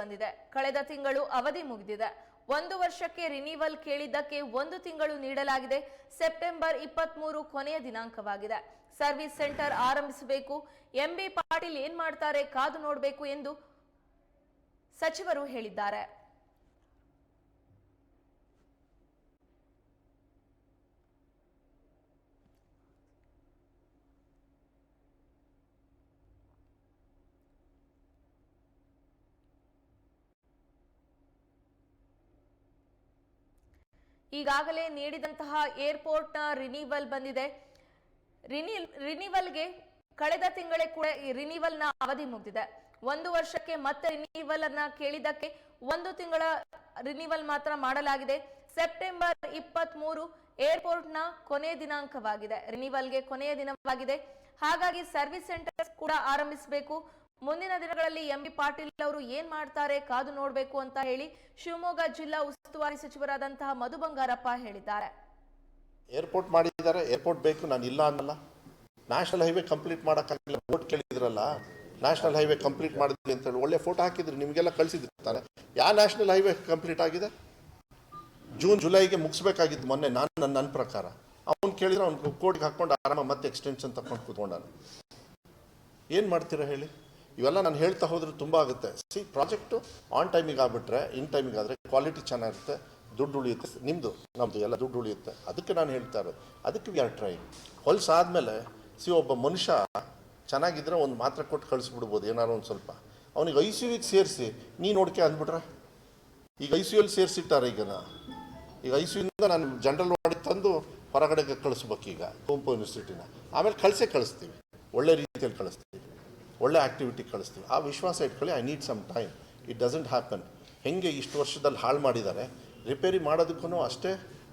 ಬಂದಿದೆ. ಕಳೆದ ತಿಂಗಳು ಅವಧಿ ಮುಗಿದಿದೆ. ಒಂದು ವರ್ಷಕ್ಕೆ ರಿನಿವಲ್ ಕೇಳಿದ್ದಕ್ಕೆ ಒಂದು ತಿಂಗಳು ನೀಡಲಾಗಿದೆ. ಸೆಪ್ಟೆಂಬರ್ ಇಪ್ಪತ್ಮೂರು ಕೊನೆಯ ದಿನಾಂಕವಾಗಿದೆ. ಸರ್ವಿಸ್ ಸೆಂಟರ್ ಆರಂಭಿಸಬೇಕು. ಎಂಬಿ ಪಾಟೀಲ್ ಏನ್ ಮಾಡ್ತಾರೆ, ಕಾದು ನೋಡಬೇಕು ಎಂದು ಸಚಿವರು ಹೇಳಿದ್ದಾರೆ. ಈಗಾಗಲೇ ನೀಡಿದಂತಹ ಏರ್ಪೋರ್ಟ್ನ ರಿನಿವಲ್ ಬಂದಿದೆ. ರಿನಿ, ರಿನಿವಲ್ಗೆ ಕಳೆದ ತಿಂಗಳೇ ಕೂಡ ಈ ರಿನಿವಲ್ನ ಅವಧಿ ಮುಗಿದಿದೆ. ಒಂದು ವರ್ಷಕ್ಕೆ ಮತ್ತೆ ರಿನಿವಲ್ ಅನ್ನ ಕೇಳಿದ್ದಕ್ಕೆ ಒಂದು ತಿಂಗಳ ರಿನಿವಲ್ ಮಾತ್ರ ಮಾಡಲಾಗಿದೆ. ಸೆಪ್ಟೆಂಬರ್ ಇಪ್ಪತ್ತ್ ಮೂರು ಏರ್ಪೋರ್ಟ್ನ ಕೊನೆಯ ದಿನಾಂಕವಾಗಿದೆ. ರಿನಿವಲ್ಗೆ ಕೊನೆಯ ದಿನವಾಗಿದೆ. ಹಾಗಾಗಿ ಸರ್ವಿಸ್ ಸೆಂಟರ್ಸ್ ಕೂಡ ಆರಂಭಿಸಬೇಕು. ಮುಂದಿನ ದಿನಗಳಲ್ಲಿ ಎಂ ಬಿ ಪಾಟೀಲ್ ಅವರು ಏನ್ ಮಾಡ್ತಾರೆ ಕಾದು ನೋಡಬೇಕು ಅಂತ ಹೇಳಿ ಶಿವಮೊಗ್ಗ ಜಿಲ್ಲಾ ಉಸ್ತುವಾರಿ ಸಚಿವರಾದಂತಹ ಮಧು ಬಂಗಾರಪ್ಪ ಹೇಳಿದ್ದಾರೆ. ಏರ್ಪೋರ್ಟ್ ಮಾಡಿದ್ದಾರೆ, ಏರ್ಪೋರ್ಟ್ ಬೇಕು, ನಾನು ಇಲ್ಲ ಅನ್ನಲ್ಲ ನ್ಯಾಷನಲ್ ಹೈವೇ ಕಂಪ್ಲೀಟ್ ಮಾಡೋಕ್ಕಾಗಿಲ್ಲ ವೋಟ್ ಕೇಳಿದ್ರಲ್ಲ, ನ್ಯಾಷನಲ್ ಹೈವೇ ಕಂಪ್ಲೀಟ್ ಮಾಡಿದ್ವಿ ಅಂತ ಹೇಳಿ ಒಳ್ಳೆ ಫೋಟೋ ಹಾಕಿದ್ರಿ, ನಿಮಗೆಲ್ಲ ಕಳಿಸಿದ್ರು ತಾನೆ ಯಾವ ನ್ಯಾಷನಲ್ ಹೈವೇ ಕಂಪ್ಲೀಟ್ ಆಗಿದೆ? ಜೂನ್, ಜುಲೈಗೆ ಮುಗಿಸ್ಬೇಕಾಗಿತ್ತು ಮೊನ್ನೆ, ನಾನು ನನ್ನ ನನ್ನ ಪ್ರಕಾರ. ಅವ್ನು ಕೇಳಿದ್ರೆ ಅವ್ನು ಕೋರ್ಟ್ಗೆ ಹಾಕ್ಕೊಂಡು ಆರಾಮ ಮತ್ತೆ ಎಕ್ಸ್ಟೆನ್ಷನ್ ತಗೊಂಡು ಕೂತ್ಕೊಂಡಾನೆ. ಏನು ಮಾಡ್ತೀರಾ ಹೇಳಿ? ಇವೆಲ್ಲ ನಾನು ಹೇಳ್ತಾ ಹೋದ್ರೆ ತುಂಬ ಆಗುತ್ತೆ. ಸಿ ಪ್ರಾಜೆಕ್ಟು ಆನ್ ಟೈಮಿಗೆ ಆಗ್ಬಿಟ್ರೆ ಇನ್ ಟೈಮಿಗೆ ಆದರೆ ಕ್ವಾಲಿಟಿ ಚೆನ್ನಾಗಿರುತ್ತೆ, ದುಡ್ಡು ಉಳಿಯುತ್ತೆ. ನಿಮ್ಮದು ನಮ್ಮದು ಎಲ್ಲ ದುಡ್ಡು ಉಳಿಯುತ್ತೆ. ಅದಕ್ಕೆ ನಾನು ಹೇಳ್ತಾ ಇರೋದು. ಅದಕ್ಕೆ ವಿ ಆರ್ ಟ್ರೈ ಹೊಲ್ಸಾದ್ಮೇಲೆ ಸಿ ಒಬ್ಬ ಮನುಷ್ಯ ಚೆನ್ನಾಗಿದ್ದರೆ ಒಂದು ಮಾತ್ರ ಕೊಟ್ಟು ಕಳಿಸ್ಬಿಡ್ಬೋದು, ಏನಾದ್ರು ಒಂದು ಸ್ವಲ್ಪ. ಅವನಿಗೆ ಐ ಸಿ ಯುಗೆ ಸೇರಿಸಿ, ನೀ ನೋಡ್ಕೆ ಅಂದ್ಬಿಟ್ರೆ? ಈಗ ಐ ಸಿ ಯುಲ್ಲಿ ಸೇರಿಸಿಟ್ಟಾರೆ ಈಗ ಈಗ ಐ ಸಿ ಯುನಿಂದ ನಾನು ಜನರಲ್ ಮಾಡಿ ತಂದು ಹೊರಗಡೆಗೆ ಕಳಿಸ್ಬೇಕು ಈಗ ಕುವೆಂಪು ಯೂನಿವರ್ಸಿಟಿನ ಆಮೇಲೆ ಕಳಿಸೇ ಕಳಿಸ್ತೀವಿ. ಒಳ್ಳೆ ರೀತಿಯಲ್ಲಿ ಕಳಿಸ್ತೀವಿ. ಒಳ್ಳೆ ಆ್ಯಕ್ಟಿವಿಟಿ ಕಳಿಸ್ತೀವಿ. ಆ ವಿಶ್ವಾಸ ಇಟ್ಕೊಳ್ಳಿ I need some time it doesn't happen ಹೆಂಗೆ ಇಷ್ಟು ವರ್ಷದಲ್ಲಿ ಹಾಳು ಮಾಡಿದ್ದಾರೆ? ರಿಪೇರಿ ಮಾಡೋದಕ್ಕೂ ಅಷ್ಟೇ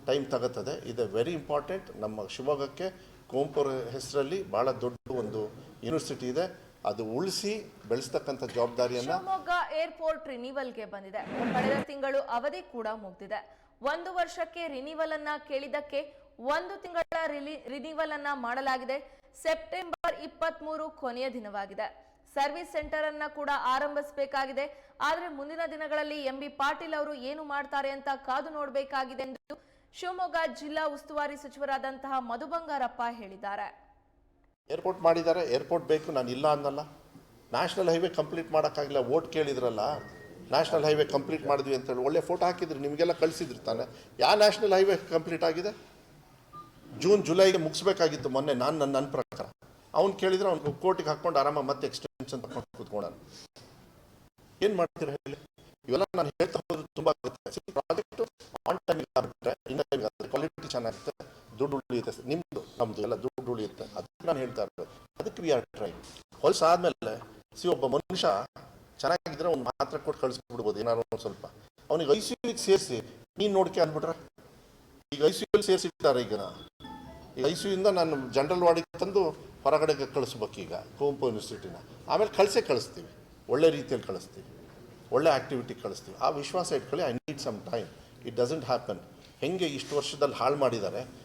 ಟೈಮ್ ತಗೋತದೆ ಇದು ವೆರಿ ಇಂಪಾರ್ಟೆಂಟ್ ನಮ್ಮ ಶಿವಮೊಗ್ಗಕ್ಕೆ ಕೋಂಪುರ ಹೆಸರಲ್ಲಿ ಭಾಳ ದೊಡ್ಡ ಒಂದು ಯೂನಿವರ್ಸಿಟಿ ಇದೆ. ಅದು ಉಳಿಸಿ ಬೆಳೆಸ್ತಕ್ಕಂಥ ಜವಾಬ್ದಾರಿಯನ್ನು ಶಿವಮೊಗ್ಗ ಏರ್ಪೋರ್ಟ್ ರಿನಿವಲ್ಗೆ ಬಂದಿದೆ. ಕಳೆದ ತಿಂಗಳು ಅವಧಿ ಕೂಡ ಮುಗ್ದಿದೆ. ಒಂದು ವರ್ಷಕ್ಕೆ ರಿನಿವಲ್ ಅನ್ನ ಕೇಳಿದ್ದಕ್ಕೆ ಒಂದು ತಿಂಗಳ ರಿನಿವಲ್ ಅನ್ನ ಮಾಡಲಾಗಿದೆ. ಸೆಪ್ಟೆಂಬರ್ ಇಪ್ಪತ್ತ್ ಮೂರು ಕೊನೆಯ ದಿನವಾಗಿದೆ. ಸರ್ವಿಸ್ ಸೆಂಟರ್ ಅನ್ನ ಕೂಡ ಆರಂಭಿಸಬೇಕಾಗಿದೆ. ಆದರೆ ಮುಂದಿನ ದಿನಗಳಲ್ಲಿ ಎಂ ಬಿ ಪಾಟೀಲ್ ಅವರು ಏನು ಮಾಡ್ತಾರೆ ಅಂತ ಕಾದು ನೋಡಬೇಕಾಗಿದೆ ಎಂದು ಶಿವಮೊಗ್ಗ ಜಿಲ್ಲಾ ಉಸ್ತುವಾರಿ ಸಚಿವರಾದಂತಹ ಮಧು ಬಂಗಾರಪ್ಪ ಹೇಳಿದ್ದಾರೆ. ಏರ್ಪೋರ್ಟ್ ಮಾಡಿದ್ದಾರೆ. ಏರ್ಪೋರ್ಟ್ ಬೇಕು, ನಾನು ಇಲ್ಲ ಅನ್ನಲ್ಲ. ನ್ಯಾಷನಲ್ ಹೈವೇ ಕಂಪ್ಲೀಟ್ ಮಾಡೋಕ್ಕಾಗಿಲ್ಲ. ವೋಟ್ ಕೇಳಿದ್ರಲ್ಲ, ನ್ಯಾಷನಲ್ ಹೈವೇ ಕಂಪ್ಲೀಟ್ ಮಾಡಿದ್ವಿ ಅಂತ ಹೇಳಿ ಒಳ್ಳೆ ಫೋಟೋ ಹಾಕಿದ್ರು. ನಿಮಗೆಲ್ಲ ಕಳಿಸಿದ್ರು ತಾನೆ. ಯಾವ ನ್ಯಾಷನಲ್ ಹೈವೇ ಕಂಪ್ಲೀಟ್ ಆಗಿದೆ? ಜೂನ್ ಜುಲೈಗೆ ಮುಗಿಸ್ಬೇಕಾಗಿತ್ತು ಮೊನ್ನೆ ನಾನು ನನ್ನ ನನ್ನ ಪ್ರಕಾರ. ಅವ್ನು ಕೇಳಿದ್ರೆ ಅವ್ನು ಕೋರ್ಟಿಗೆ ಹಾಕ್ಕೊಂಡು ಆರಾಮ ಮತ್ತೆ ಎಕ್ಸ್ಟೆನ್ಷನ್ ತಗೊಂಡು ಕೂತ್ಕೊಳ್ಳೋಣ ಏನು ಮಾಡ್ತೀರ ಹೇಳಿ? ಇವೆಲ್ಲ ನಾನು ಹೇಳ್ತಾ ಹೋದ್ರೆ ತುಂಬ ಆಗುತ್ತೆ. ಪ್ರಾಜೆಕ್ಟು ಆನ್ ಟೈಮಿಗೆ ಇನ್ ಆದರೆ ಕ್ವಾಲಿಟಿ ಚೆನ್ನಾಗಿರುತ್ತೆ, ದುಡ್ಡು ಉಳಿಯುತ್ತೆ ನಿಮ್ಮದು ನಮ್ಮದು ಎಲ್ಲ ದುಡ್ಡು ಉಳಿಯುತ್ತೆ. ಅದಕ್ಕೆ ನಾನು ಹೇಳ್ತಾ ಇರೋದು. ಅದಕ್ಕೆ ವಿ ಆರ್ ಟ್ರೈ ಹೊಲಸಾದ್ಮೇಲೆ ಸಿ ಒಬ್ಬ ಮನುಷ್ಯ ಚೆನ್ನಾಗಿದ್ರೆ ಒಂದು ಮಾತ್ರ ಕೊಟ್ಟು ಕಳಿಸ್ಬಿಡ್ಬೋದು, ಏನಾದ್ರು ಒಂದು ಸ್ವಲ್ಪ. ಅವನಿಗೆ ಐ ಸಿ ಯುಗೆ ಸೇರಿಸಿ, ನೀನು ನೋಡ್ಕೆ ಅಂದ್ಬಿಟ್ರೆ? ಈಗ ಐ ಸಿ ಯುಲ್ಲಿ ಸೇರಿಸಿರ್ತಾರೆ ಈಗ. ಈಗ ಐ ಸಿ ನಾನು ಜನರಲ್ ವಾರ್ಡಿಗೆ ತಂದು ಹೊರಗಡೆಗೆ ಕಳಿಸ್ಬೇಕೀಗ, ಕುವೆಂಪು ಯೂನಿವರ್ಸಿಟಿನ ಆಮೇಲೆ ಕಳಿಸೇ ಕಳಿಸ್ತೀವಿ. ಒಳ್ಳೆ ರೀತಿಯಲ್ಲಿ ಕಳಿಸ್ತೀವಿ. ಒಳ್ಳೆ ಆ್ಯಕ್ಟಿವಿಟಿ ಕಳಿಸ್ತೀವಿ. ಆ ವಿಶ್ವಾಸ ಇಟ್ಕೊಳ್ಳಿ I need some time it doesn't happen ಹೆಂಗೆ ಇಷ್ಟು ವರ್ಷದಲ್ಲಿ ಹಾಳು ಮಾಡಿದ್ದಾರೆ?